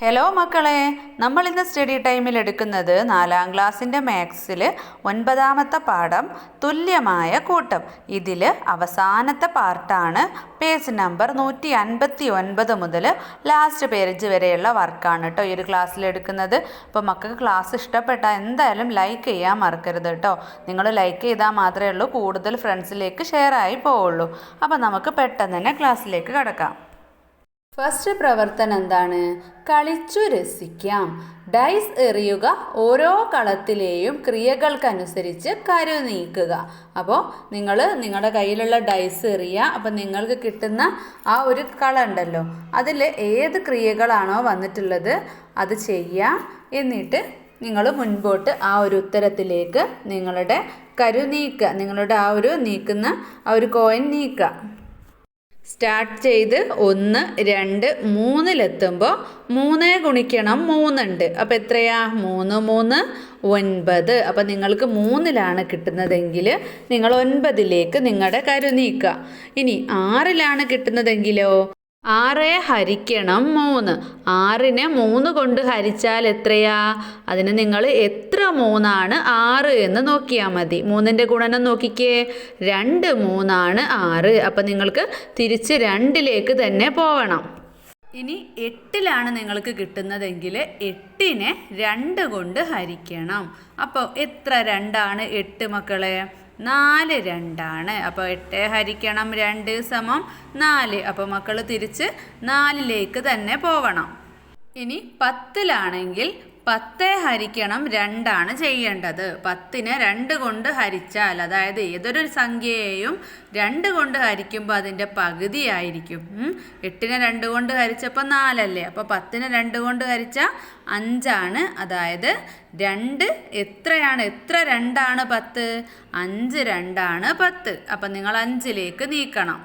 Hello മക്കളെ. നമ്മൾ ഇന്ന് സ്റ്റഡി ടൈമിൽ എടുക്കുന്നത് നാലാം ക്ലാസ്സിന്റെ മാത്സിൽ ഒൻപതാമത്തെ പാഠം തുല്യമായ കൂട്ടം. ഇതിൽ അവസാനത്തെ പാർട്ടാണ് പേജ് നമ്പർ നൂറ്റി അൻപത്തി ഒൻപത് മുതൽ ലാസ്റ്റ് പേജ് വരെയുള്ള വർക്കാണ് കേട്ടോ ഈ ഒരു ക്ലാസ്സിൽ എടുക്കുന്നത്. അപ്പോൾ മക്കൾക്ക് ക്ലാസ് ഇഷ്ടപ്പെട്ടാൽ എന്തായാലും ലൈക്ക് ചെയ്യാൻ മറക്കരുത് കേട്ടോ നിങ്ങൾ ലൈക്ക് ചെയ്താൽ മാത്രമേ ഉള്ളൂ കൂടുതൽ ഫ്രണ്ട്സിലേക്ക് ഷെയർ ആയി പോവുള്ളൂ. അപ്പോൾ നമുക്ക് പെട്ടെന്ന് തന്നെ ക്ലാസ്സിലേക്ക് കടക്കാം. ഫസ്റ്റ് പ്രവർത്തനം എന്താണ്? കളിച്ചു രസിക്കാം. ഡൈസ് എറിയുക. ഓരോ കളത്തിലെയും ക്രിയകൾക്കനുസരിച്ച് കരു നീക്കുക. അപ്പോൾ നിങ്ങൾ നിങ്ങളുടെ കയ്യിലുള്ള ഡൈസ് എറിയുക. അപ്പോൾ നിങ്ങൾക്ക് കിട്ടുന്ന ആ ഒരു കള ഉണ്ടല്ലോ. അതിൽ ഏത് ക്രിയകളാണോ വന്നിട്ടുള്ളത് അത് ചെയ്യുക. എന്നിട്ട് നിങ്ങൾ മുൻപോട്ട് ആ ഒരു ഉത്തരത്തിലേക്ക് നിങ്ങളുടെ കരു നീക്കുക. നിങ്ങളുടെ ആ ഒരു നീക്കുന്ന ആ ഒരു കോയിൻ നീക്കുക. സ്റ്റാർട്ട് ചെയ്ത് ഒന്ന് രണ്ട് മൂന്നിലെത്തുമ്പോൾ മൂന്ന് ഗുണിക്കണം മൂന്നുണ്ട്. അപ്പോൾ എത്രയാ? മൂന്ന് മൂന്ന് ഒൻപത്. അപ്പോൾ നിങ്ങൾക്ക് മൂന്നിലാണ് കിട്ടുന്നതെങ്കിൽ നിങ്ങൾ ഒൻപതിലേക്ക് നിങ്ങളുടെ കരു നീക്കുക. ഇനി ആറിലാണ് കിട്ടുന്നതെങ്കിലോ? ആറ് ഹരിക്കണം മൂന്ന്. ആറിനെ മൂന്ന് കൊണ്ട് ഹരിച്ചാൽ എത്രയാ? അതിന് നിങ്ങൾ എത്ര മൂന്നാണ് ആറ് എന്ന് നോക്കിയാൽ മതി. മൂന്നിന്റെ ഗുണനം നോക്കിക്കേ. രണ്ട് മൂന്നാണ് ആറ്. അപ്പം നിങ്ങൾക്ക് തിരിച്ച് രണ്ടിലേക്ക് തന്നെ പോവണം. ഇനി എട്ടിലാണ് നിങ്ങൾക്ക് കിട്ടുന്നതെങ്കിൽ എട്ടിനെ രണ്ട് കൊണ്ട് ഹരിക്കണം. അപ്പോൾ എത്ര രണ്ടാണ് എട്ട് മക്കളെ? നാല് രണ്ടാണ്. അപ്പോൾ എട്ട് ഹരിക്കണം രണ്ട് സമം നാല്. അപ്പോൾ മക്കൾ തിരിച്ച് നാലിലേക്ക് തന്നെ പോവണം. ഇനി പത്തിലാണെങ്കിൽ പത്ത് ഹരിക്കണം രണ്ടാണ് ചെയ്യേണ്ടത്. പത്തിനെ രണ്ട് കൊണ്ട് ഹരിച്ചാൽ അതായത് ഏതൊരു സംഖ്യയെയും രണ്ട് കൊണ്ട് ഹരിക്കുമ്പോൾ അതിന്റെ പകുതിയായിരിക്കും ആയിരിക്കും. എട്ടിനെ രണ്ട് കൊണ്ട് ഹരിച്ചപ്പോൾ നാലല്ലേ? അപ്പോൾ പത്തിനെ രണ്ട് കൊണ്ട് ഹരിച്ചാൽ അഞ്ചാണ്. അതായത് രണ്ട് എത്രയാണ്? എത്ര രണ്ടാണ് പത്ത്? അഞ്ച് രണ്ടാണ് പത്ത്. അപ്പം നിങ്ങൾ അഞ്ചിലേക്ക് നീക്കണം.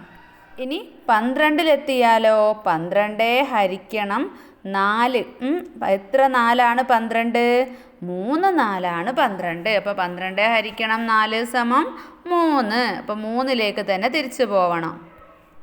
ഇനി പന്ത്രണ്ടിലെത്തിയാലോ? പന്ത്രണ്ടേ ഹരിക്കണം. നാല്. എത്ര നാലാണ്? പന്ത്രണ്ട്. മൂന്ന് നാലാണ് പന്ത്രണ്ട്. അപ്പോൾ പന്ത്രണ്ട് ഹരിക്കണം നാല് സമം മൂന്ന്. അപ്പോൾ മൂന്നിലേക്ക് തന്നെ തിരിച്ചു പോവണം.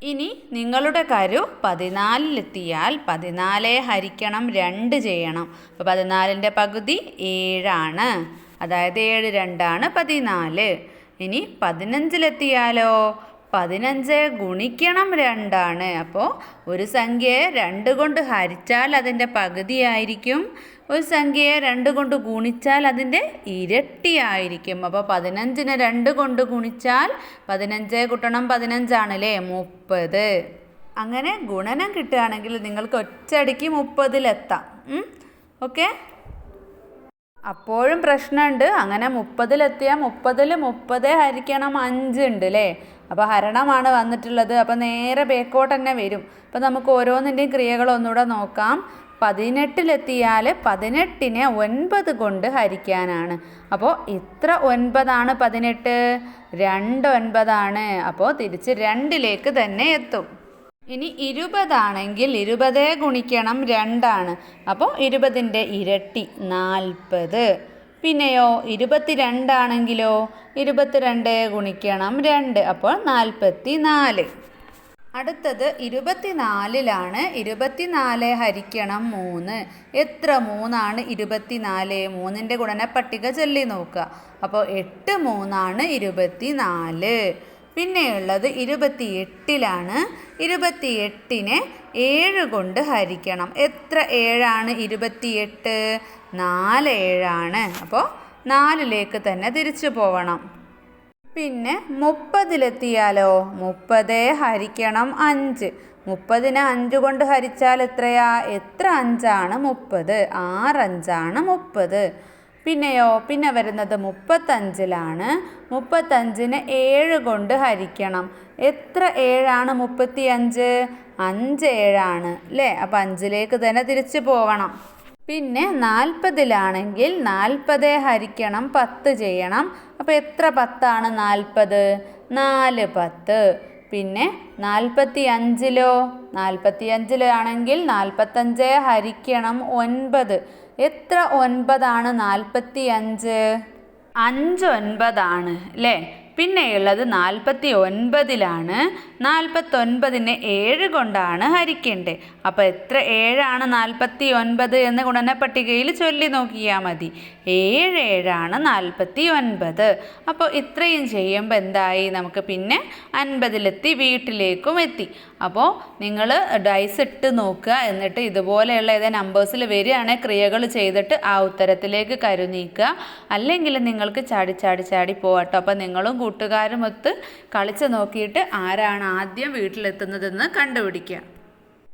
ഇനി നിങ്ങളുടെ കരു പതിനാലിലെത്തിയാൽ പതിനാലെ ഹരിക്കണം രണ്ട് ചെയ്യണം. അപ്പോൾ പതിനാലിന്റെ പകുതി ഏഴാണ്. അതായത് ഏഴ് രണ്ടാണ് പതിനാല്. ഇനി പതിനഞ്ചിലെത്തിയാലോ? പതിനഞ്ച് ഗുണിക്കണം രണ്ടാണ്. അപ്പോൾ ഒരു സംഖ്യയെ രണ്ട് കൊണ്ട് ഹരിച്ചാൽ അതിന്റെ പകുതിയായിരിക്കും. ഒരു സംഖ്യയെ രണ്ട് കൊണ്ട് ഗുണിച്ചാൽ അതിന്റെ ഇരട്ടിയായിരിക്കും. അപ്പോൾ പതിനഞ്ചിനെ രണ്ട് കൊണ്ട് ഗുണിച്ചാൽ പതിനഞ്ച് കൂട്ടണം പതിനഞ്ചാണല്ലേ? മുപ്പത്. അങ്ങനെ ഗുണനം കിട്ടുകയാണെങ്കിൽ നിങ്ങൾക്ക് ഒറ്റയടിക്ക് മുപ്പതിലെത്താം. ഓക്കെ? അപ്പോഴും പ്രശ്നമുണ്ട്. അങ്ങനെ മുപ്പതിലെത്തിയാൽ മുപ്പതിൽ മുപ്പത് ഹരിക്കണം അഞ്ച് ഉണ്ട് അല്ലേ അപ്പോൾ ഹരണമാണ് വന്നിട്ടുള്ളത്. അപ്പോൾ നേരെ ബേക്കോട്ട് തന്നെ വരും. അപ്പോൾ നമുക്ക് ഓരോന്നിന്റെയും ക്രിയകൾ ഒന്നുകൂടെ നോക്കാം. പതിനെട്ടിലെത്തിയാൽ പതിനെട്ടിനെ ഒൻപത് കൊണ്ട് ഹരിക്കാനാണ്. അപ്പോൾ ഇത്ര ഒൻപതാണ് പതിനെട്ട്. രണ്ട് ഒൻപതാണ്. അപ്പോൾ തിരിച്ച് രണ്ടിലേക്ക് തന്നെ എത്തും. ഇനി ഇരുപതാണെങ്കിൽ ഇരുപതേ ഗുണിക്കണം രണ്ടാണ്. അപ്പോൾ ഇരുപതിന്റെ ഇരട്ടി നാൽപ്പത്. പിന്നെയോ ഇരുപത്തിരണ്ടാണെങ്കിലോ ഇരുപത്തിരണ്ട് ഗുണിക്കണം രണ്ട് അപ്പോൾ നാൽപ്പത്തി നാല് അടുത്തത് ഇരുപത്തിനാലിലാണ് ഇരുപത്തിനാല് ഹരിക്കണം മൂന്ന്. എത്ര മൂന്നാണ് ഇരുപത്തിനാല്? മൂന്നിന്റെ ഗുണന പട്ടിക ചൊല്ലി നോക്കുക. അപ്പോൾ എട്ട് മൂന്നാണ് ഇരുപത്തിനാല്. പിന്നെയുള്ളത് ഇരുപത്തിയെട്ടിലാണ്. ഇരുപത്തിയെട്ടിനെ ഏഴ് കൊണ്ട് ഹരിക്കണം. എത്ര ഏഴാണ്? ഇരുപത്തിയെട്ട്. നാല് ഏഴാണ്. അപ്പോൾ നാലിലേക്ക് തന്നെ തിരിച്ചു പോവണം. പിന്നെ മുപ്പതിലെത്തിയാലോ? മുപ്പത് ഹരിക്കണം അഞ്ച്. മുപ്പതിനെ അഞ്ച് കൊണ്ട് ഹരിച്ചാൽ എത്രയാ? എത്ര അഞ്ചാണ്? മുപ്പത്. ആറഞ്ചാണ് മുപ്പത്. പിന്നെയോ പിന്നെ വരുന്നത് മുപ്പത്തഞ്ചിലാണ്. മുപ്പത്തഞ്ചിന് ഏഴ് കൊണ്ട് ഹരിക്കണം. എത്ര ഏഴാണ് മുപ്പത്തി അഞ്ച് അഞ്ച് ഏഴാണ് അല്ലേ അപ്പം അഞ്ചിലേക്ക് തന്നെ തിരിച്ചു പോവണം. പിന്നെ നാൽപ്പതിലാണെങ്കിൽ നാൽപ്പത് ഹരിക്കണം പത്ത് ചെയ്യണം. അപ്പോൾ എത്ര പത്താണ് നാൽപ്പത്? നാല് പത്ത്. പിന്നെ നാൽപ്പത്തി അഞ്ചിലോ നാൽപ്പത്തി അഞ്ചിലാണെങ്കിൽ നാൽപ്പത്തഞ്ച് ഹരിക്കണം ഒൻപത്. എത്ര ഒൻപതാണ് നാൽപ്പത്തി അഞ്ച് അഞ്ച് ഒൻപതാണ് അല്ലേ പിന്നെയുള്ളത് നാൽപ്പത്തി ഒൻപതിലാണ് നാൽപ്പത്തൊൻപതിനെ ഏഴ് കൊണ്ടാണ് ഹരിക്കേണ്ടത്. അപ്പോൾ എത്ര ഏഴാണ് നാൽപ്പത്തി ഒൻപത് എന്ന് ഗുണനപ്പട്ടികയിൽ ചൊല്ലി നോക്കിയാൽ മതി. ഏഴ് ഏഴാണ് നാൽപ്പത്തി ഒൻപത് അപ്പോൾ ഇത്രയും ചെയ്യുമ്പോൾ എന്തായി? നമുക്ക് പിന്നെ അൻപതിലെത്തി വീട്ടിലേക്കും എത്തി. അപ്പോൾ നിങ്ങൾ ഡൈസ് ഇട്ട് നോക്കുക. എന്നിട്ട് ഇതുപോലെയുള്ള ഏതേ നമ്പേഴ്സിൽ വരികയാണെങ്കിൽ ക്രിയകൾ ചെയ്തിട്ട് ആ ഉത്തരത്തിലേക്ക് കരുനീക്കുക. അല്ലെങ്കിൽ നിങ്ങൾക്ക് ചാടി ചാടി ചാടി പോകട്ടോ അപ്പോൾ നിങ്ങളും കൂട്ടുകാരും ഒത്ത് കളിച്ച് നോക്കിയിട്ട് ആരാണ് ആദ്യം വീട്ടിലെത്തുന്നതെന്ന് കണ്ടുപിടിക്കുക.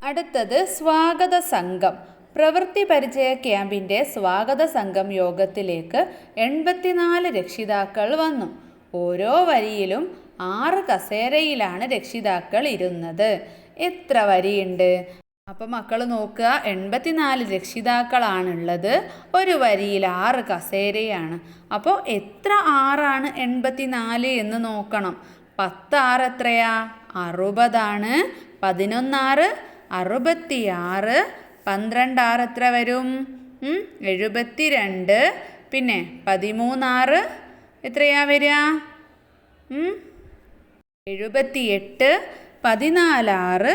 അടുത്തത് സ്വാഗത സംഘം. പ്രവൃത്തി പരിചയ ക്യാമ്പിന്റെ സ്വാഗത സംഘം യോഗത്തിലേക്ക് എൺപത്തിനാല് രക്ഷിതാക്കൾ വന്നു. ഓരോ വരിയിലും ആറ് കസേരയിലാണ് രക്ഷിതാക്കൾ ഇരുന്നത്. എത്ര വരിയുണ്ട്? അപ്പോൾ മക്കൾ നോക്കുക എൺപത്തിനാല് രക്ഷിതാക്കളാണുള്ളത്. ഒരു വരിയിൽ ആറ് കസേരയാണ്. അപ്പോൾ എത്ര ആറാണ് എൺപത്തിനാല് എന്ന് നോക്കണം. പത്ത് ആറ് എത്രയാ? അറുപതാണ്. പതിനൊന്നാറ് അറുപത്തിയാറ് ആറ് എത്ര വരും? എഴുപത്തിരണ്ട്. പിന്നെ പതിമൂന്നാറ് എത്രയാ വരിക? എഴുപത്തിയെട്ട് പതിനാലാറ്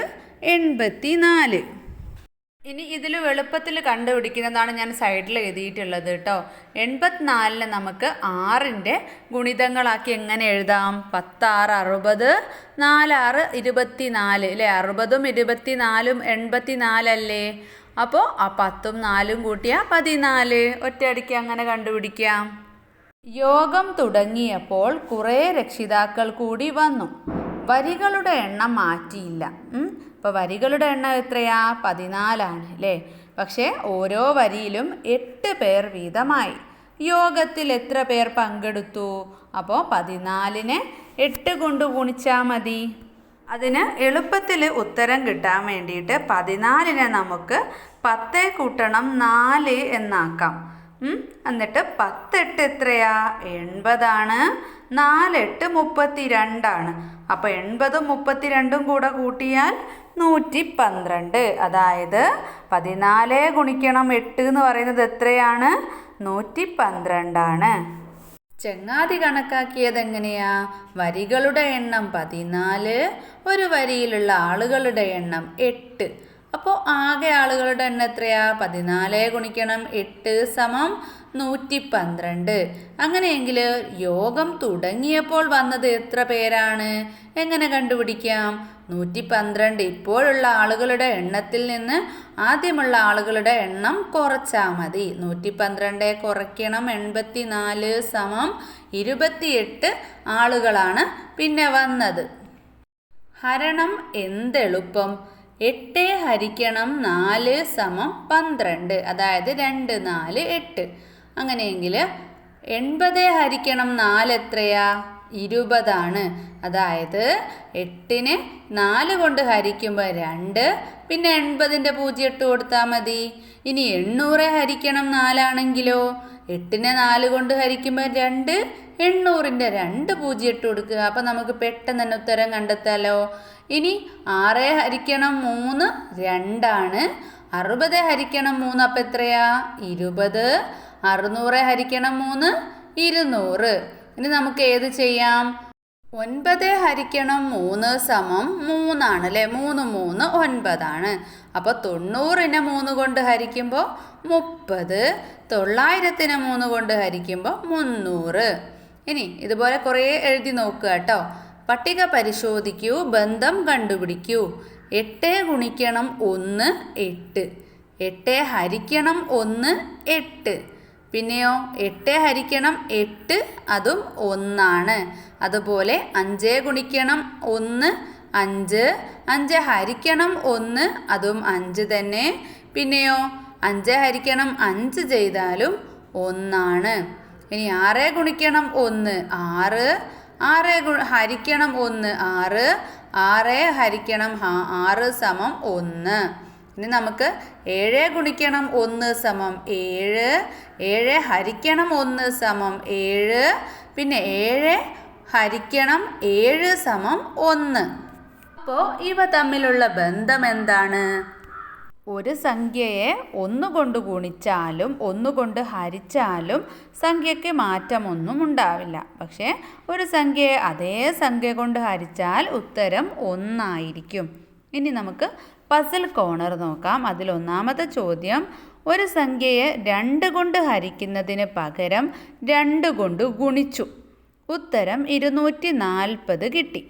എൺപത്തി നാല് ഇനി ഇതിൽ എളുപ്പത്തിൽ കണ്ടുപിടിക്കുന്നതാണ് ഞാൻ സൈഡിൽ എഴുതിയിട്ടുള്ളത് കേട്ടോ. എൺപത്തിനാലിന് നമുക്ക് ആറിന്റെ ഗുണിതങ്ങളാക്കി എങ്ങനെ എഴുതാം? പത്താറ് അറുപത് നാലാറ് ഇരുപത്തി നാല് അല്ലേ അറുപതും ഇരുപത്തിനാലും എൺപത്തിനാലല്ലേ? അപ്പോൾ ആ പത്തും നാലും കൂട്ടിയാൽ പതിനാല്. ഒറ്റയടിക്ക് അങ്ങനെ കണ്ടുപിടിക്കാം. യോഗം തുടങ്ങിയപ്പോൾ കുറേ രക്ഷിതാക്കൾ കൂടി വന്നു. വരികളുടെ എണ്ണം മാറ്റിയില്ല. ഇപ്പോൾ വരികളുടെ എണ്ണം എത്രയാ? പതിനാലാണ് അല്ലേ? പക്ഷേ ഓരോ വരിയിലും എട്ട് പേർ വീതമായി. യോഗത്തിൽ എത്ര പേർ പങ്കെടുത്തു? അപ്പോൾ പതിനാലിനെ എട്ട് കൊണ്ട് ഗുണിച്ചാൽ മതി. അതിന് എളുപ്പത്തിൽ ഉത്തരം കിട്ടാൻ വേണ്ടിയിട്ട് പതിനാലിനെ നമുക്ക് പത്തേ കൂട്ടണം നാല് എന്നാക്കാം. എന്നിട്ട് പത്തെട്ട് എത്രയാ? എൺപതാണ്. നാലെട്ട് മുപ്പത്തി രണ്ടാണ് അപ്പോൾ എൺപതും മുപ്പത്തിരണ്ടും കൂടെ കൂട്ടിയാൽ നൂറ്റി പന്ത്രണ്ട് അതായത് പതിനാല് ഗുണിക്കണം എട്ട് എന്ന് പറയുന്നത് എത്രയാണ്? നൂറ്റി പന്ത്രണ്ടാണ് ചങ്ങാതി കണക്കാക്കിയത് എങ്ങനെയാ വരികളുടെ എണ്ണം പതിനാല് ഒരു വരിയിലുള്ള ആളുകളുടെ എണ്ണം എട്ട്. അപ്പോൾ ആകെ ആളുകളുടെ എണ്ണം എത്രയാ? പതിനാല് ഗുണിക്കണം എട്ട് സമം നൂറ്റി പന്ത്രണ്ട് അങ്ങനെയെങ്കിൽ യോഗം തുടങ്ങിയപ്പോൾ വന്നത് എത്ര പേരാണ്? എങ്ങനെ കണ്ടുപിടിക്കാം? നൂറ്റി പന്ത്രണ്ട് ഇപ്പോഴുള്ള ആളുകളുടെ എണ്ണത്തിൽ നിന്ന് ആദ്യമുള്ള ആളുകളുടെ എണ്ണം കുറച്ചാൽ മതി. നൂറ്റി പന്ത്രണ്ട് കുറയ്ക്കണം എൺപത്തി നാല് സമം ഇരുപത്തിയെട്ട് ആളുകളാണ് പിന്നെ വന്നത്. ഹരണം എന്തെളുപ്പം? എട്ട് ഹരിക്കണം നാല് സമം പന്ത്രണ്ട്. അതായത് രണ്ട് നാല് എട്ട്. അങ്ങനെയെങ്കിൽ എൺപത് ഹരിക്കണം നാല് എത്രയാ? ഇരുപതാണ്. അതായത് എട്ടിന് നാല് കൊണ്ട് ഹരിക്കുമ്പോൾ രണ്ട്. പിന്നെ എൺപതിന്റെ പൂജ്യം ഇട്ട് കൊടുത്താൽ മതി. ഇനി എണ്ണൂറ് ഹരിക്കണം നാലാണെങ്കിലോ? എട്ടിനെ നാല് കൊണ്ട് ഹരിക്കുമ്പോൾ രണ്ട്. എണ്ണൂറിന്റെ രണ്ട് പൂജ്യം ഇട്ട് കൊടുക്കുക. അപ്പം നമുക്ക് പെട്ടെന്ന് തന്നെ ഉത്തരം കണ്ടെത്താലോ. ഇനി ആറ് ഹരിക്കണം മൂന്ന് രണ്ടാണ്. അറുപത് ഹരിക്കണം മൂന്ന് അപ്പം എത്രയാ? ഇരുപത്. അറുന്നൂറ് ഹരിക്കണം മൂന്ന് ഇരുന്നൂറ്. ഇനി നമുക്ക് ഏത് ചെയ്യാം? ഒൻപത് ഹരിക്കണം മൂന്ന് സമം മൂന്നാണ് അല്ലേ? മൂന്ന് മൂന്ന് ഒൻപതാണ്. അപ്പോൾ തൊണ്ണൂറിനെ മൂന്ന് കൊണ്ട് ഹരിക്കുമ്പോൾ മുപ്പത്. തൊള്ളായിരത്തിനെ മൂന്ന് കൊണ്ട് ഹരിക്കുമ്പോൾ മുന്നൂറ്. ഇനി ഇതുപോലെ കുറേ എഴുതി നോക്കുക കേട്ടോ. പട്ടിക പരിശോധിക്കൂ ബന്ധം കണ്ടുപിടിക്കൂ. എട്ട് ഗുണിക്കണം ഒന്ന് എട്ട്. എട്ട് ഹരിക്കണം ഒന്ന് എട്ട്. പിന്നെയോ എട്ട് ഹരിക്കണം എട്ട് അതും ഒന്നാണ്. അതുപോലെ അഞ്ച് ഗുണിക്കണം ഒന്ന് അഞ്ച്. അഞ്ച് ഹരിക്കണം ഒന്ന് അതും അഞ്ച് തന്നെ. പിന്നെയോ അഞ്ച് ഹരിക്കണം അഞ്ച് ചെയ്താലും ഒന്നാണ്. ഇനി ആറ് ഗുണിക്കണം ഒന്ന് ആറ്. ആറ് ഹരിക്കണം ഒന്ന് ആറ് ആറ് ഹരിക്കണം ആറ് സമം ഒന്ന്. ഇനി നമുക്ക് ഏഴ് ഗുണിക്കണം ഒന്ന് സമം ഏഴ് ഏഴ് ഹരിക്കണം ഒന്ന് സമം ഏഴ് പിന്നെ ഏഴ് ഹരിക്കണം ഏഴ് സമം ഒന്ന്. അപ്പോൾ ഇവ തമ്മിലുള്ള ബന്ധം എന്താണ്? ഒരു സംഖ്യയെ ഒന്നുകൊണ്ട് ഗുണിച്ചാലും ഒന്നുകൊണ്ട് ഹരിച്ചാലും സംഖ്യയ്ക്ക് മാറ്റമൊന്നും ഉണ്ടാവില്ല. പക്ഷേ ഒരു സംഖ്യയെ അതേ സംഖ്യ കൊണ്ട് ഹരിച്ചാൽ ഉത്തരം ഒന്നായിരിക്കും. ഇനി നമുക്ക് പസിൽ കോണർ നോക്കാം. അതിൽ ഒന്നാമത്തെ ചോദ്യം ഒരു സംഖ്യയെ രണ്ട് കൊണ്ട് ഹരിക്കുന്നതിന് പകരം രണ്ട് കൊണ്ട് ഗുണിച്ചു. ഉത്തരം ഇരുന്നൂറ്റി നാൽപ്പത് കിട്ടി.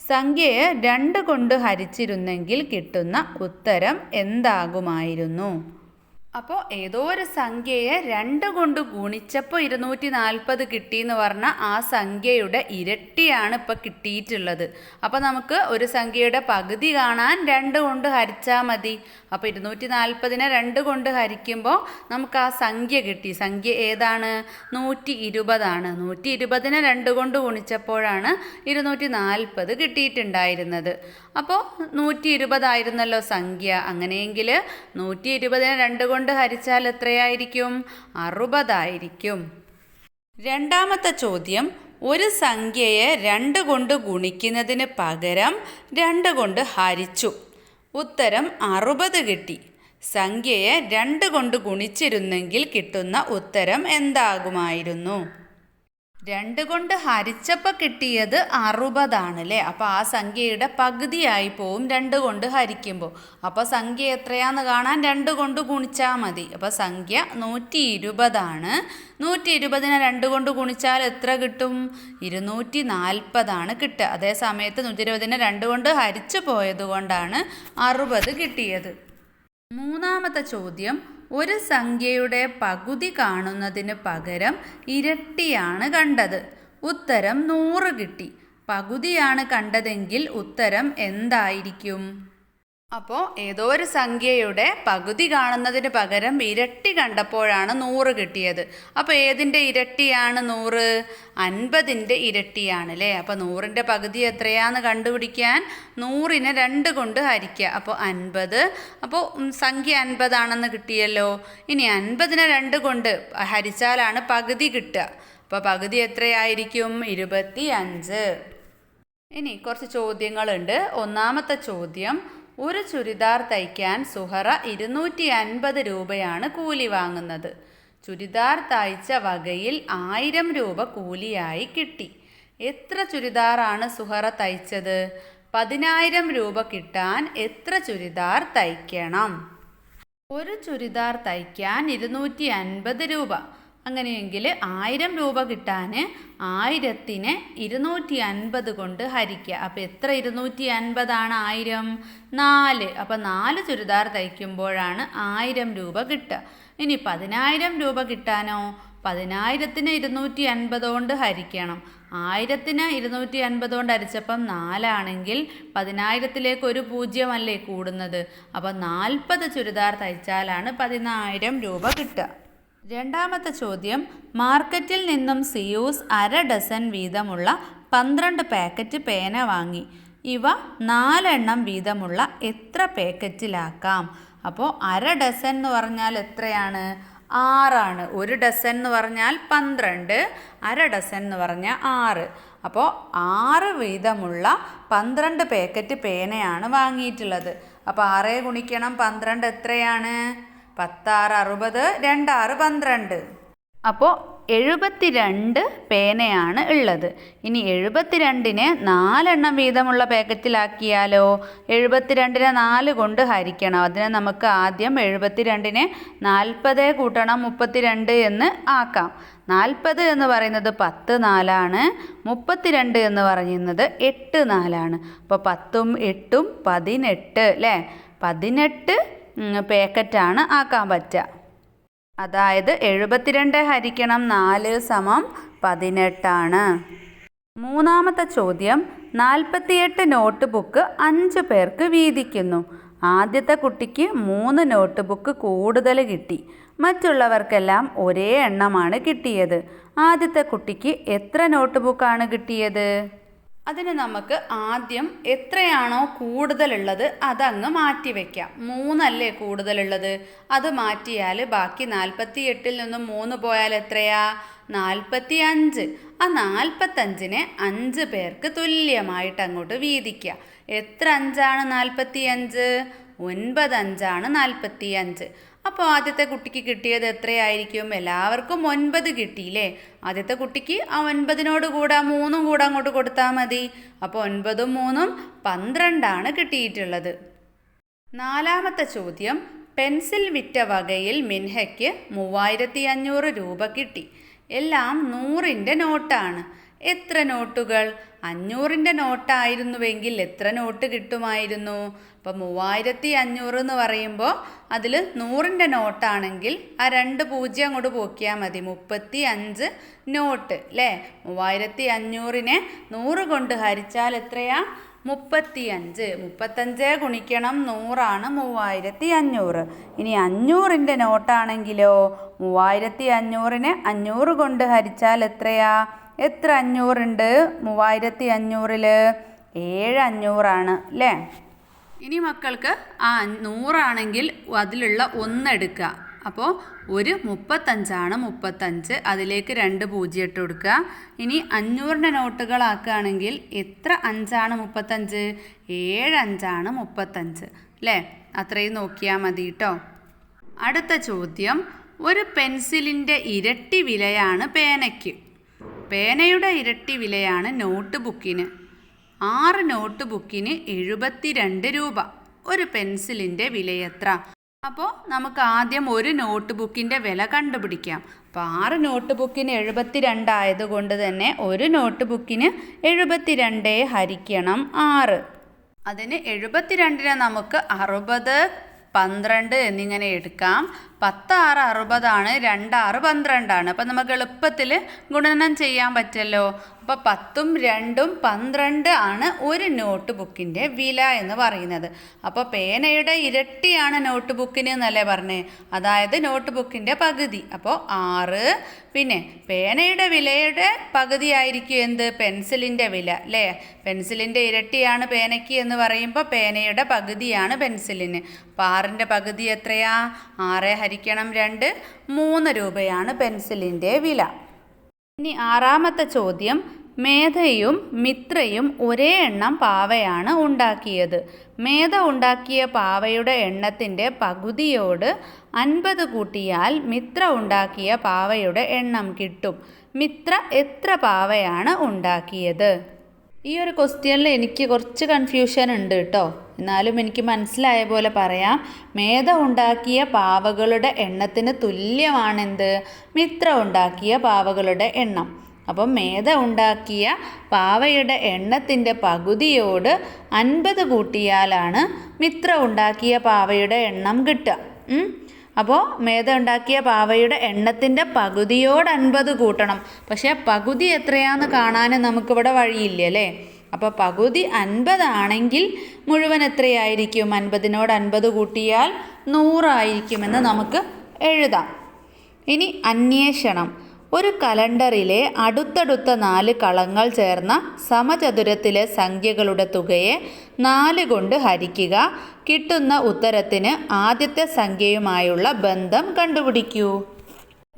സംഖ്യയെ രണ്ട് കൊണ്ട് ഹരിച്ചിരുന്നെങ്കിൽ കിട്ടുന്ന ഉത്തരം എന്താകുമായിരുന്നു? അപ്പോൾ ഏതോ ഒരു സംഖ്യയെ രണ്ട് കൊണ്ട് ഗുണിച്ചപ്പോൾ ഇരുന്നൂറ്റി നാൽപ്പത് കിട്ടിയെന്ന് പറഞ്ഞാൽ ആ സംഖ്യയുടെ ഇരട്ടിയാണ് ഇപ്പോൾ കിട്ടിയിട്ടുള്ളത്. അപ്പോൾ നമുക്ക് ഒരു സംഖ്യയുടെ പകുതി കാണാൻ രണ്ട് കൊണ്ട് ഹരിച്ചാൽ മതി. അപ്പോൾ ഇരുന്നൂറ്റി നാൽപ്പതിനെ രണ്ട് കൊണ്ട് ഹരിക്കുമ്പോൾ നമുക്ക് ആ സംഖ്യ കിട്ടി. സംഖ്യ ഏതാണ്? നൂറ്റി ഇരുപതാണ് നൂറ്റി ഇരുപതിനെ രണ്ട് കൊണ്ട് ഗുണിച്ചപ്പോഴാണ് ഇരുന്നൂറ്റി നാൽപ്പത് കിട്ടിയിട്ടുണ്ടായിരുന്നത്. അപ്പോൾ നൂറ്റി ഇരുപതായിരുന്നല്ലോ സംഖ്യ. അങ്ങനെയെങ്കിൽ നൂറ്റി ഇരുപതിനെ രണ്ട് കൊണ്ട് ഹരിച്ചാൽ എത്രയായിരിക്കും? അറുപതായിരിക്കും. രണ്ടാമത്തെ ചോദ്യം ഒരു സംഖ്യയെ രണ്ട് കൊണ്ട് ഗുണിക്കുന്നതിന് പകരം രണ്ട് കൊണ്ട് ഹരിച്ചു. ഉത്തരം അറുപത് കിട്ടി. സംഖ്യയെ രണ്ട് കൊണ്ട് ഗുണിച്ചിരുന്നെങ്കിൽ കിട്ടുന്ന ഉത്തരം എന്താകുമായിരുന്നു? രണ്ട് കൊണ്ട് ഹരിച്ചപ്പോൾ കിട്ടിയത് അറുപതാണ് അല്ലേ അപ്പോൾ ആ സംഖ്യയുടെ പകുതിയായി പോവും രണ്ട് കൊണ്ട് ഹരിക്കുമ്പോൾ അപ്പോൾ സംഖ്യ എത്രയാന്ന് കാണാൻ രണ്ട് കൊണ്ട് ഗുണിച്ചാൽ മതി. അപ്പോൾ സംഖ്യ നൂറ്റി ഇരുപതാണ് നൂറ്റി ഇരുപതിനെ രണ്ട് കൊണ്ട് ഗുണിച്ചാൽ എത്ര കിട്ടും? ഇരുന്നൂറ്റി നാൽപ്പതാണ് കിട്ടുക. അതേ സമയത്ത് നൂറ്റി ഇരുപതിനെ രണ്ട് കൊണ്ട് ഹരിച്ചു പോയത് കൊണ്ടാണ് അറുപത് കിട്ടിയത്. മൂന്നാമത്തെ ചോദ്യം. ഒരു സംഖ്യയുടെ പകുതി കാണുന്നതിന് പകരം ഇരട്ടിയാണ് കണ്ടത്. ഉത്തരം നൂറ് കിട്ടി. പകുതിയാണ് കണ്ടതെങ്കിൽ ഉത്തരം എന്തായിരിക്കും? അപ്പോൾ ഏതോ ഒരു സംഖ്യയുടെ പകുതി കാണുന്നതിന് പകരം ഇരട്ടി കണ്ടപ്പോഴാണ് നൂറ് കിട്ടിയത്. അപ്പോൾ ഏതിന്റെ ഇരട്ടിയാണ് നൂറ്? അൻപതിന്റെ ഇരട്ടിയാണ് അല്ലേ? അപ്പോൾ നൂറിന്റെ പകുതി എത്രയാണെന്ന് കണ്ടുപിടിക്കാൻ നൂറിനെ രണ്ട് കൊണ്ട് ഹരിക്കുക. അപ്പോൾ അൻപത്. അപ്പോൾ സംഖ്യ അൻപതാണെന്ന് കിട്ടിയല്ലോ. ഇനി അൻപതിനെ രണ്ട് കൊണ്ട് ഹരിച്ചാലാണ് പകുതി കിട്ടുക. അപ്പോൾ പകുതി എത്രയായിരിക്കും? ഇരുപത്തി അഞ്ച് ഇനി കുറച്ച് ചോദ്യങ്ങളുണ്ട്. ഒന്നാമത്തെ ചോദ്യം ഒരു ചുരിദാർ തയ്ക്കാൻ സുഹറ ഇരുന്നൂറ്റി അൻപത് രൂപയാണ് കൂലി വാങ്ങുന്നത്. ചുരിദാർ തയ്ച്ച വകയിൽ ആയിരം രൂപ കൂലിയായി കിട്ടി. എത്ര ചുരിദാറാണ് സുഹറ തയ്ച്ചത്? പതിനായിരം രൂപ കിട്ടാൻ എത്ര ചുരിദാർ തയ്ക്കണം? ഒരു ചുരിദാർ തയ്ക്കാൻ ഇരുന്നൂറ്റി അൻപത് രൂപ. അങ്ങനെയെങ്കിൽ ആയിരം രൂപ കിട്ടാൻ ആയിരത്തിനെ ഇരുന്നൂറ്റി അൻപത് കൊണ്ട് ഹരിക്കുക അപ്പോൾ എത്ര ഇരുന്നൂറ്റി അൻപതാണ് ആയിരം? നാല്. അപ്പോൾ നാല് ചുരിദാർ തയ്ക്കുമ്പോഴാണ് ആയിരം രൂപ കിട്ടുക. ഇനി പതിനായിരം രൂപ കിട്ടാനോ? പതിനായിരത്തിന് ഇരുന്നൂറ്റി അൻപത് കൊണ്ട് ഹരിക്കണം. ആയിരത്തിന് ഇരുന്നൂറ്റി അൻപത് കൊണ്ട് ഹരിച്ചപ്പം നാലാണെങ്കിൽ പതിനായിരത്തിലേക്ക് ഒരു പൂജ്യമല്ലേ കൂടുന്നത്? അപ്പം നാൽപ്പത് ചുരിദാർ തയ്ച്ചാലാണ് പതിനായിരം രൂപ കിട്ടുക. രണ്ടാമത്തെ ചോദ്യം മാർക്കറ്റിൽ നിന്നും സിയൂസ് അര ഡസൻ വീതമുള്ള പന്ത്രണ്ട് പാക്കറ്റ് പേന വാങ്ങി. ഇവ നാലെണ്ണം വീതമുള്ള എത്ര പാക്കറ്റിലാക്കാം? അപ്പോൾ അര ഡസൻ എന്ന് പറഞ്ഞാൽ എത്രയാണ്? ആറാണ്. ഒരു ഡസൻ എന്ന് പറഞ്ഞാൽ പന്ത്രണ്ട് അര ഡസൻ എന്ന് പറഞ്ഞാൽ ആറ്. അപ്പോൾ ആറ് വീതമുള്ള പന്ത്രണ്ട് പാക്കറ്റ് പേനയാണ് വാങ്ങിയിട്ടുള്ളത്. അപ്പോൾ ആറേ ഗുണിക്കണം പന്ത്രണ്ട് എത്രയാണ്? പത്താറ് അറുപത് രണ്ടാറ് പന്ത്രണ്ട്. അപ്പോൾ എഴുപത്തിരണ്ട് പേനയാണ് ഉള്ളത്. ഇനി എഴുപത്തിരണ്ടിനെ നാലെണ്ണം വീതമുള്ള പാക്കറ്റിലാക്കിയാലോ? എഴുപത്തിരണ്ടിനെ നാല് കൊണ്ട് ഹരിക്കണം. അതിനെ നമുക്ക് ആദ്യം എഴുപത്തിരണ്ടിനെ നാൽപ്പത് കൂട്ടണം മുപ്പത്തിരണ്ട് എന്ന് ആക്കാം. നാൽപ്പത് എന്ന് പറയുന്നത് പത്ത് നാലാണ്. മുപ്പത്തിരണ്ട് എന്ന് പറയുന്നത് എട്ട് നാലാണ്. അപ്പോൾ പത്തും എട്ടും പതിനെട്ട് അല്ലേ പതിനെട്ട് പാക്കറ്റാണ് ആക്കാൻ പറ്റുക. അതായത് എഴുപത്തിരണ്ട് ഹരിക്കണം നാല് സമം പതിനെട്ടാണ്. മൂന്നാമത്തെ ചോദ്യം നാൽപ്പത്തിയെട്ട് നോട്ട് ബുക്ക് അഞ്ച് പേർക്ക് വീതിക്കുന്നു. ആദ്യത്തെ കുട്ടിക്ക് മൂന്ന് നോട്ട് ബുക്ക് കൂടുതൽ കിട്ടി. മറ്റുള്ളവർക്കെല്ലാം ഒരേ എണ്ണമാണ് കിട്ടിയത്. ആദ്യത്തെ കുട്ടിക്ക് എത്ര നോട്ട് ബുക്കാണ് കിട്ടിയത്? അതിന് നമുക്ക് ആദ്യം എത്രയാണോ കൂടുതലുള്ളത് അതങ്ങ് മാറ്റി വയ്ക്കാം മൂന്നല്ലേ കൂടുതലുള്ളത്? അത് മാറ്റിയാൽ ബാക്കി നാൽപ്പത്തി എട്ടിൽ നിന്നും മൂന്ന് പോയാൽ എത്രയാ? നാൽപ്പത്തി അഞ്ച് ആ നാൽപ്പത്തഞ്ചിനെ അഞ്ച് പേർക്ക് തുല്യമായിട്ട് അങ്ങോട്ട് വീതിക്കുക. എത്ര അഞ്ചാണ് നാൽപ്പത്തി അഞ്ച് ഒൻപത് അഞ്ചാണ് നാൽപ്പത്തി അഞ്ച് അപ്പോൾ ആദ്യത്തെ കുട്ടിക്ക് കിട്ടിയത് എത്രയായിരിക്കും? എല്ലാവർക്കും ഒൻപത് കിട്ടിയില്ലേ? ആദ്യത്തെ കുട്ടിക്ക് ആ ഒൻപതിനോട് കൂടെ മൂന്നും കൂടെ അങ്ങോട്ട് കൊടുത്താൽ മതി. അപ്പോൾ ഒൻപതും മൂന്നും പന്ത്രണ്ടാണ് കിട്ടിയിട്ടുള്ളത്. നാലാമത്തെ ചോദ്യം. പെൻസിൽ വിറ്റ വകയിൽ മിൻഹയ്ക്ക് മൂവായിരത്തി അഞ്ഞൂറ് രൂപ കിട്ടി. എല്ലാം നൂറിന്റെ നോട്ടാണ്. എത്ര നോട്ടുകൾ? അഞ്ഞൂറിന്റെ നോട്ടായിരുന്നുവെങ്കിൽ എത്ര നോട്ട് കിട്ടുമായിരുന്നു? അപ്പോൾ മൂവായിരത്തി അഞ്ഞൂറ് എന്ന് പറയുമ്പോൾ അതിൽ നൂറിന്റെ നോട്ടാണെങ്കിൽ ആ രണ്ട് പൂജ്യം അങ്ങോട്ട് പോക്കിയാൽ മതി. മുപ്പത്തി അഞ്ച് നോട്ട് അല്ലേ മൂവായിരത്തി അഞ്ഞൂറിനെ നൂറ് കൊണ്ട് ഹരിച്ചാൽ എത്രയാ? മുപ്പത്തി അഞ്ച് മുപ്പത്തഞ്ച് ഗുണിക്കണം നൂറാണ് മൂവായിരത്തി അഞ്ഞൂറ് ഇനി അഞ്ഞൂറിന്റെ നോട്ടാണെങ്കിലോ? മൂവായിരത്തി അഞ്ഞൂറിനെ അഞ്ഞൂറ് കൊണ്ട് ഹരിച്ചാൽ എത്രയാ? എത്ര അഞ്ഞൂറുണ്ട്? മൂവായിരത്തി അഞ്ഞൂറിൽ ഏഴ് അഞ്ഞൂറാണ് അല്ലേ ഇനി മക്കൾക്ക് ആ നൂറാണെങ്കിൽ അതിലുള്ള ഒന്നെടുക്കുക. അപ്പോൾ ഒരു മുപ്പത്തഞ്ചാണ് മുപ്പത്തഞ്ച്. അതിലേക്ക് രണ്ട് പൂജ്യം ഇട്ട് കൊടുക്കുക. ഇനി അഞ്ഞൂറിന്റെ നോട്ടുകളാക്കുകയാണെങ്കിൽ എത്ര അഞ്ചാണ് മുപ്പത്തഞ്ച്? ഏഴ് അഞ്ചാണ് മുപ്പത്തഞ്ച്. അല്ലേ? അത്രയും നോക്കിയാൽ മതി കേട്ടോ. അടുത്ത ചോദ്യം. ഒരു പെൻസിലിന്റെ ഇരട്ടി വിലയാണ് പേനയ്ക്ക്. പേനയുടെ ഇരട്ടി വിലയാണ് നോട്ട് ബുക്കിന് ആറ് നോട്ട് ബുക്കിന് എഴുപത്തിരണ്ട് രൂപ. ഒരു പെൻസിലിന്റെ വിലയെത്ര? അപ്പോൾ നമുക്ക് ആദ്യം ഒരു നോട്ട് ബുക്കിന്റെ വില കണ്ടുപിടിക്കാം. അപ്പോൾ ആറ് നോട്ട് ബുക്കിന് എഴുപത്തി രണ്ടായതുകൊണ്ട് തന്നെ ഒരു നോട്ട് ബുക്കിന് എഴുപത്തിരണ്ടേ ഹരിക്കണം ആറ്. അതിന് എഴുപത്തിരണ്ടിനെ നമുക്ക് അറുപത് പന്ത്രണ്ട് എന്നിങ്ങനെ എടുക്കാം. പത്ത് ആറ് അറുപതാണ് രണ്ടാറ് പന്ത്രണ്ടാണ്. അപ്പം നമുക്ക് എളുപ്പത്തിൽ ഗുണനം ചെയ്യാൻ പറ്റുമല്ലോ. അപ്പോൾ പത്തും രണ്ടും പന്ത്രണ്ട് ആണ് ഒരു നോട്ട് ബുക്കിന്റെ വില എന്ന് പറയുന്നത്. അപ്പോൾ പേനയുടെ ഇരട്ടിയാണ് നോട്ട് ബുക്കിന് എന്നല്ലേ പറഞ്ഞേ? അതായത് നോട്ട് ബുക്കിന്റെ പകുതി. അപ്പോൾ ആറ് പിന്നെ പേനയുടെ വിലയുടെ പകുതി ആയിരിക്കും എന്ത്? പെൻസിലിന്റെ വില അല്ലേ? പെൻസിലിന്റെ ഇരട്ടിയാണ് പേനയ്ക്ക് എന്ന് പറയുമ്പോൾ പേനയുടെ പകുതിയാണ് പെൻസിലിന്. അപ്പോൾ ആറിന്റെ പകുതി എത്രയാ? ആറ് ഹരിക്കണം രണ്ട് മൂന്ന് രൂപയാണ് പെൻസിലിന്റെ വില. ഇനി ആറാമത്തെ ചോദ്യം മേധയും മിത്രയും ഒരേ എണ്ണം പാവയാണ് ഉണ്ടാക്കിയത്. മേധ ഉണ്ടാക്കിയ പാവയുടെ എണ്ണത്തിന്റെ പകുതിയോട് അൻപത് കൂട്ടിയാൽ മിത്ര ഉണ്ടാക്കിയ പാവയുടെ എണ്ണം കിട്ടും. മിത്ര എത്ര പാവയാണ് ഉണ്ടാക്കിയത്? ഈ ഒരു ക്വസ്റ്റ്യനിൽ എനിക്ക് കുറച്ച് കൺഫ്യൂഷൻ ഉണ്ട് കേട്ടോ. എന്നാലും എനിക്ക് മനസ്സിലായ പോലെ പറയാം. മേധ ഉണ്ടാക്കിയ പാവകളുടെ എണ്ണത്തിന് തുല്യമാണെന്ത്? മിത്ര ഉണ്ടാക്കിയ പാവകളുടെ എണ്ണം. അപ്പം മേധ ഉണ്ടാക്കിയ പാവയുടെ എണ്ണത്തിന്റെ പകുതിയോട് അൻപത് കൂട്ടിയാലാണ് മിത്ര ഉണ്ടാക്കിയ പാവയുടെ എണ്ണം കിട്ടുക? അപ്പോൾ മേധ ഉണ്ടാക്കിയ പാവയുടെ എണ്ണത്തിന്റെ പകുതിയോട് അൻപത് കൂട്ടണം. പക്ഷേ പകുതി എത്രയാന്ന് കാണാൻ നമുക്കിവിടെ വഴിയില്ല അല്ലേ? അപ്പോൾ പകുതി അൻപതാണെങ്കിൽ മുഴുവൻ എത്രയായിരിക്കും? അൻപതിനോട് അൻപത് കൂട്ടിയാൽ നൂറായിരിക്കുമെന്ന് നമുക്ക് എഴുതാം. ഇനി അന്വേഷണം. ഒരു കലണ്ടറിലെ അടുത്തടുത്ത നാല് കളങ്ങൾ ചേർന്ന സമചതുരത്തിലെ സംഖ്യകളുടെ തുകയെ നാല് കൊണ്ട് ഹരിക്കുക. കിട്ടുന്ന ഉത്തരത്തിന് ആദ്യത്തെ സംഖ്യയുമായുള്ള ബന്ധം കണ്ടുപിടിക്കൂ.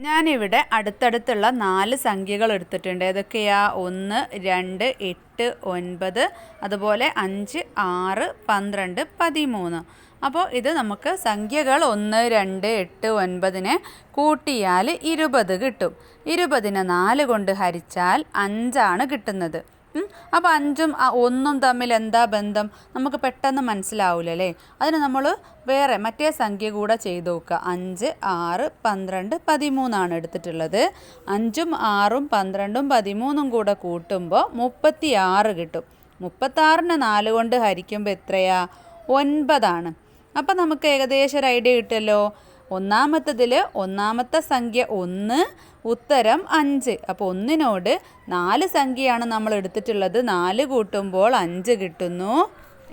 ഞാനിവിടെ അടുത്തടുത്തുള്ള നാല് സംഖ്യകൾ എടുത്തിട്ടുണ്ട്. ഏതൊക്കെയാ? ഒന്ന് രണ്ട് എട്ട് ഒൻപത് അതുപോലെ അഞ്ച് ആറ് പന്ത്രണ്ട് പതിമൂന്ന്. അപ്പോൾ ഇത് നമുക്ക് സംഖ്യകൾ ഒന്ന് രണ്ട് എട്ട് ഒൻപതിനെ കൂട്ടിയാൽ ഇരുപത് കിട്ടും. ഇരുപതിനെ നാല് കൊണ്ട് ഹരിച്ചാൽ അഞ്ചാണ് കിട്ടുന്നത്. അപ്പോൾ അഞ്ചും ഒന്നും തമ്മിൽ എന്താ ബന്ധം? നമുക്ക് പെട്ടെന്ന് മനസ്സിലാവില്ല അല്ലേ അതിന് നമ്മൾ വേറെ മറ്റേ സംഖ്യ കൂടെ ചെയ്ത് നോക്കുക. അഞ്ച് ആറ് പന്ത്രണ്ട് പതിമൂന്നാണ് എടുത്തിട്ടുള്ളത്. അഞ്ചും ആറും പന്ത്രണ്ടും പതിമൂന്നും കൂടെ കൂട്ടുമ്പോൾ മുപ്പത്തി ആറ് കിട്ടും. മുപ്പത്താറിന് നാല് കൊണ്ട് ഹരിക്കുമ്പോൾ എത്രയാ? ഒൻപതാണ്. അപ്പം നമുക്ക് ഏകദേശം ഒരു ഐഡിയ കിട്ടുമല്ലോ ഒന്നാമത്തതിൽ ഒന്നാമത്തെ സംഖ്യ ഒന്ന് ഉത്തരം അഞ്ച്. അപ്പോൾ ഒന്നിനോട് നാല് സംഖ്യയാണ് നമ്മൾ എടുത്തിട്ടുള്ളത്. നാല് കൂട്ടുമ്പോൾ അഞ്ച് കിട്ടുന്നു.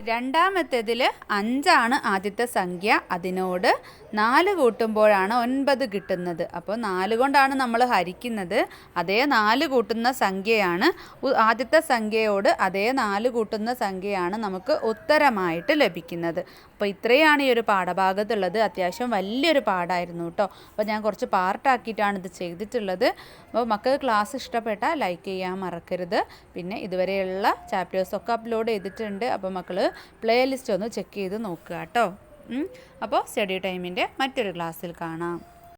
രണ്ടാമത്തേതിൽ അഞ്ചാണ് ആദ്യത്തെ സംഖ്യ. അതിനോട് നാല് കൂട്ടുമ്പോഴാണ് ഒൻപത് കിട്ടുന്നത്. അപ്പോൾ നാല് കൊണ്ടാണ് നമ്മൾ ഹരിക്കുന്നത്. അതേ നാല് കൂട്ടുന്ന സംഖ്യയാണ് ആദ്യത്തെ സംഖ്യയോട് അതേ നാല് കൂട്ടുന്ന സംഖ്യയാണ് നമുക്ക് ഉത്തരമായിട്ട് ലഭിക്കുന്നത്. അപ്പോൾ ഇത്രയാണ് ഈ ഒരു പാഠഭാഗത്തുള്ളത്. അത്യാവശ്യം വലിയൊരു പാഠമായിരുന്നു കേട്ടോ. അപ്പോൾ ഞാൻ കുറച്ച് പാർട്ടാക്കിയിട്ടാണ് ഇത് ചെയ്തിട്ടുള്ളത്. അപ്പോൾ മക്കൾക്ക് ക്ലാസ് ഇഷ്ടപ്പെട്ടാൽ ലൈക്ക് ചെയ്യാൻ മറക്കരുത്. പിന്നെ ഇതുവരെയുള്ള ചാപ്റ്റേഴ്സൊക്കെ അപ്ലോഡ് ചെയ്തിട്ടുണ്ട്. അപ്പോൾ മക്കൾ പ്ലേലിസ്റ്റ് ഒന്ന് ചെക്ക് ചെയ്ത് നോക്കുക കേട്ടോ. അപ്പോൾ സ്റ്റഡി ടൈമിന്റെ മറ്റൊരു ക്ലാസ്സിൽ കാണാം.